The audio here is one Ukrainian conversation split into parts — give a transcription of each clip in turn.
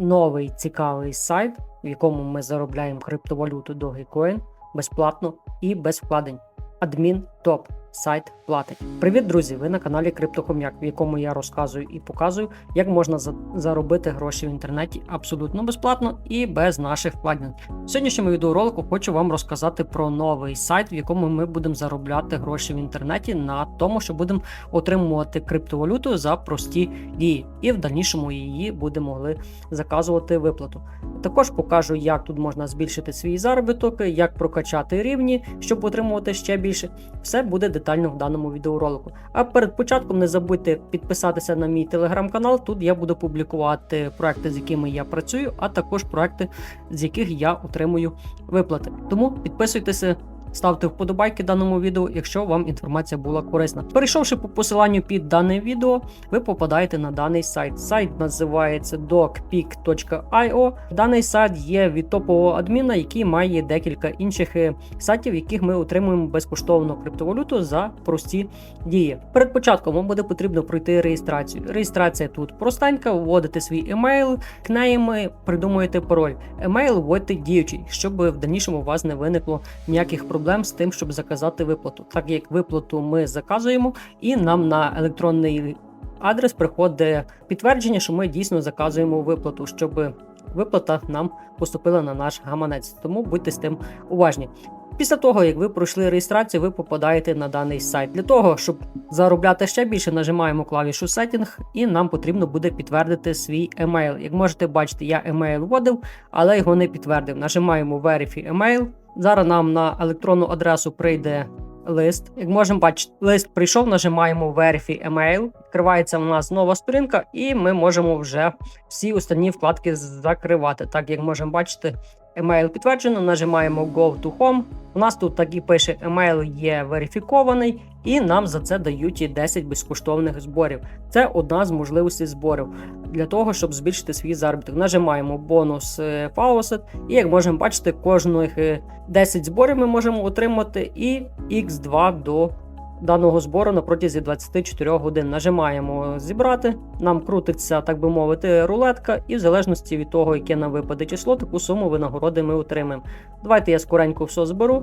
новий цікавий сайт, в якому ми заробляємо криптовалюту Dogecoin безплатно і без вкладень. Адмін топ сайт платить. Привіт, друзі! Ви на каналі Криптохом'як, в якому я розказую і показую, як можна за- заробити гроші в інтернеті абсолютно безплатно і без наших вкладень. В сьогоднішньому відеоролику хочу вам розказати про новий сайт, в якому ми будемо заробляти гроші в інтернеті на тому, що будемо отримувати криптовалюту за прості дії, і в дальнішому її будемо могли заказувати виплату. Також покажу, як тут можна збільшити свій заробіток, як прокачати рівні, щоб отримувати ще більше. Все буде детально в даному відеоролику. А перед початком не забудьте підписатися на мій телеграм-канал. Тут я буду публікувати проекти, з якими я працюю, а також проекти, з яких я отримую виплати. Тому підписуйтеся. Ставте вподобайки даному відео, якщо вам інформація була корисна. Перейшовши по посиланню під дане відео, ви попадаєте на даний сайт. Сайт називається docpeak.io. Даний сайт є від топового адміна, який має декілька інших е, сайтів, яких ми отримуємо безкоштовну криптовалюту за прості дії. Перед початком вам буде потрібно пройти реєстрацію. Реєстрація тут простенька, вводите свій емейл, кнеями придумуєте пароль. Емейл вводите діючий, щоб в дальнішому у вас не виникло ніяких проблем з тим, щоб заказати виплату. Так як виплату ми заказуємо, і нам на електронний адрес приходить підтвердження, що ми дійсно заказуємо виплату, щоб виплата нам поступила на наш гаманець. Тому будьте з тим уважні. Після того, як ви пройшли реєстрацію, ви попадаєте на даний сайт. Для того, щоб заробляти ще більше, нажимаємо клавішу Setting, і нам потрібно буде підтвердити свій емейл. Як можете бачити, я емейл вводив, але його не підтвердив. Нажимаємо Verify Email. Зараз нам на електронну адресу прийде лист. Як можемо бачити, лист прийшов, нажимаємо Verify Email. Відкривається у нас нова сторінка, і ми можемо вже всі останні вкладки закривати. Так як можемо бачити, емейл підтверджено, нажимаємо Go to Home. У нас тут так і пише, емейл є верифікований, і нам за це дають і 10 безкоштовних зборів. Це одна з можливостей зборів для того, щоб збільшити свій заробіток. Нажимаємо бонус фаусет, Faucet, і як можемо бачити, кожних е, 10 зборів ми можемо отримати і X2 до даного збору на протязі 24 годин. Нажимаємо зібрати. Нам крутиться, так би мовити, рулетка, і в залежності від того, яке нам випаде число, таку суму винагороди ми отримаємо. Давайте я скоренько все зберу.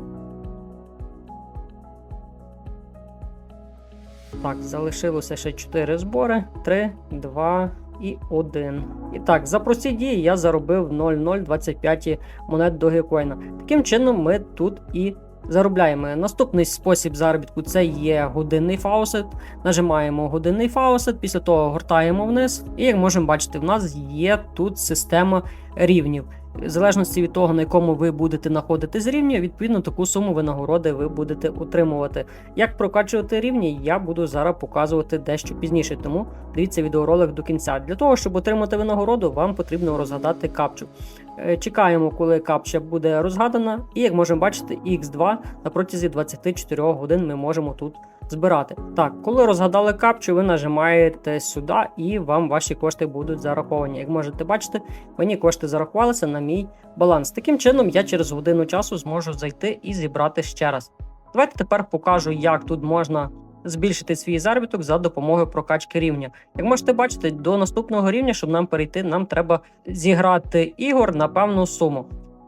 Так, залишилося ще 4 збори. 3, 2 і 1. І так, за прості дії я заробив 0,025 монет Dogecoin. Таким чином, ми тут і заробляємо. Наступний спосіб заробітку це є годинний фаусет. Нажимаємо годинний фаусет, після того гортаємо вниз. І як можемо бачити, в нас є тут система рівнів. В залежності від того, на якому ви будете знаходити з рівня, відповідно таку суму винагороди ви будете отримувати. Як прокачувати рівні, я буду зараз показувати дещо пізніше, тому дивіться відеоролик до кінця. Для того, щоб отримати винагороду, вам потрібно розгадати капчу. Е, Чекаємо, коли капча буде розгадана, і як можемо бачити, X2 на протязі 24 годин ми можемо тут збирати. Так, коли розгадали капчу, ви нажимаєте сюди, і вам ваші кошти будуть зараховані. Як можете бачити, мені кошти зарахувалися на мій баланс. Таким чином, я через годину часу зможу зайти і зібрати ще раз. Давайте тепер покажу, як тут можна збільшити свій заробіток за допомогою прокачки рівня. Як можете бачити, до наступного рівня, щоб нам перейти, нам треба зіграти ігор на певну суму.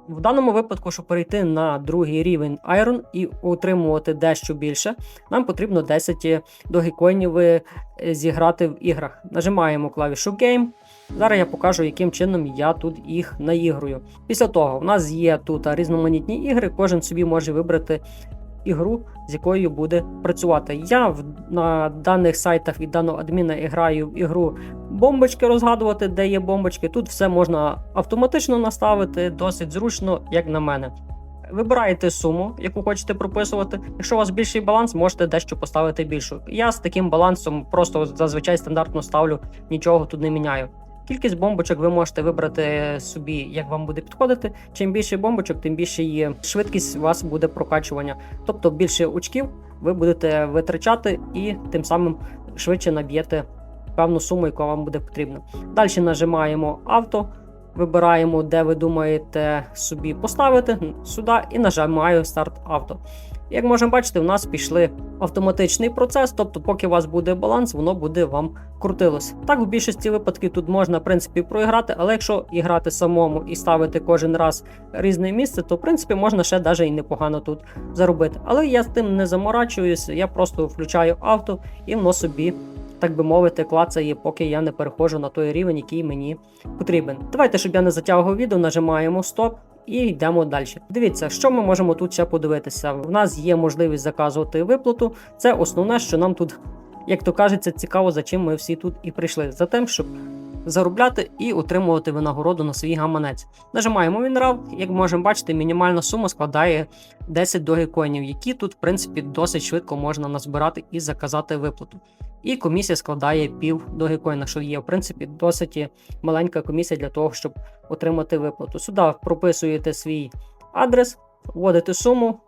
В даному випадку, щоб перейти на другий рівень Iron і отримувати дещо більше, нам потрібно 10 догікоїнів е, зіграти в іграх. Нажимаємо клавішу Game. Зараз я покажу, яким чином я тут їх наігрую. Після того, в нас є тут різноманітні ігри, кожен собі може вибрати ігру, з якою буде працювати. Я на даних сайтах від даного адміна граю в ігру бомбочки розгадувати, де є бомбочки. Тут все можна автоматично наставити, досить зручно, як на мене. Вибираєте суму, яку хочете прописувати. Якщо у вас більший баланс, можете дещо поставити більшу. Я з таким балансом просто зазвичай стандартно ставлю, нічого тут не міняю. Кількість бомбочок ви можете вибрати собі, як вам буде підходити. Чим більше бомбочок, тим більше є швидкість у вас буде прокачування. Тобто більше очків ви будете витрачати і тим самим швидше наб'єте певну суму, яка вам буде потрібна. Далі нажимаємо авто. Вибираємо, де ви думаєте собі поставити сюди, і нажимаю старт авто. Як можемо бачити, у нас пішли автоматичний процес, тобто, поки у вас буде баланс, воно буде вам крутилось. Так, в більшості випадків тут можна, в принципі, проіграти, але якщо і грати самому і ставити кожен раз різне місце, то в принципі можна ще навіть і непогано тут заробити. Але я з тим не заморачуюся, я просто включаю авто і воно собі. Так би мовити, клацає, поки я не переходжу на той рівень, який мені потрібен. Давайте, щоб я не затягував відео, нажимаємо стоп і йдемо далі. Дивіться, що ми можемо тут ще подивитися. У нас є можливість заказувати виплату. Це основне, що нам тут, як то кажеться, цікаво, за чим ми всі тут і прийшли. За тим, щоб заробляти і отримувати винагороду на свій гаманець. Нажимаємо Вінрав, як можемо бачити, мінімальна сума складає 10 догікоїнів, які тут, в принципі, досить швидко можна назбирати і заказати виплату. І комісія складає пів догікоїна, що є, в принципі, досить маленька комісія для того, щоб отримати виплату. Сюди прописуєте свій адрес, вводите суму,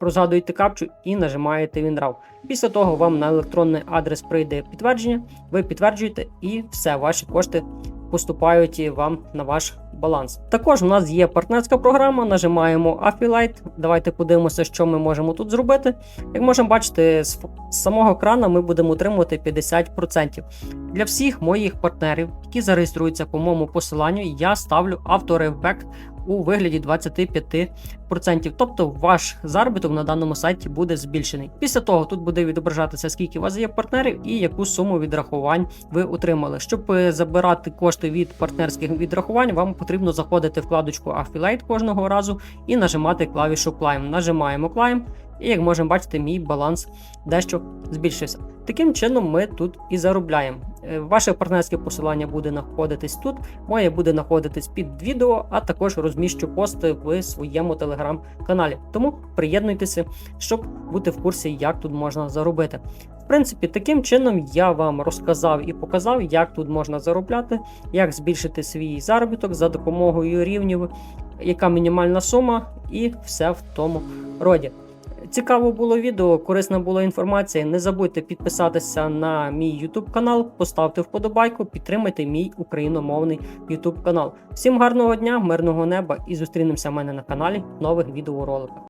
розгадуєте капчу і нажимаєте WinRAW. Після того вам на електронний адрес прийде підтвердження, ви підтверджуєте і все, ваші кошти поступають вам на ваш баланс. Також у нас є партнерська програма, нажимаємо Affiliate. Давайте подивимося, що ми можемо тут зробити. Як можемо бачити, з самого крана ми будемо отримувати 50%. Для всіх моїх партнерів, які зареєструються по моєму посиланню, я ставлю авторевбек у вигляді 25%. Тобто ваш заробіток на даному сайті буде збільшений. Після того тут буде відображатися, скільки у вас є партнерів і яку суму відрахувань ви отримали. Щоб е, забирати кошти від партнерських відрахувань, вам потрібно заходити вкладочку Affiliate кожного разу і нажимати клавішу Climb. Нажимаємо Climb, і як можемо бачити, мій баланс дещо збільшився. Таким чином, ми тут і заробляємо. Е, Ваше партнерське посилання буде знаходитись тут, моє буде знаходитись під відео, а також розміщу пости в своєму телеграм-каналі. Тому приєднуйтеся, щоб бути в курсі, як тут можна заробити. В принципі, таким чином я вам розказав і показав, як тут можна заробляти, як збільшити свій заробіток за допомогою рівнів, яка мінімальна сума, і все в тому роді. Цікаво було відео, корисна була інформація. Не забудьте підписатися на мій YouTube канал, поставте вподобайку, підтримайте мій україномовний YouTube канал. Всім гарного дня, мирного неба і зустрінемося в мене на каналі в нових відеороликах.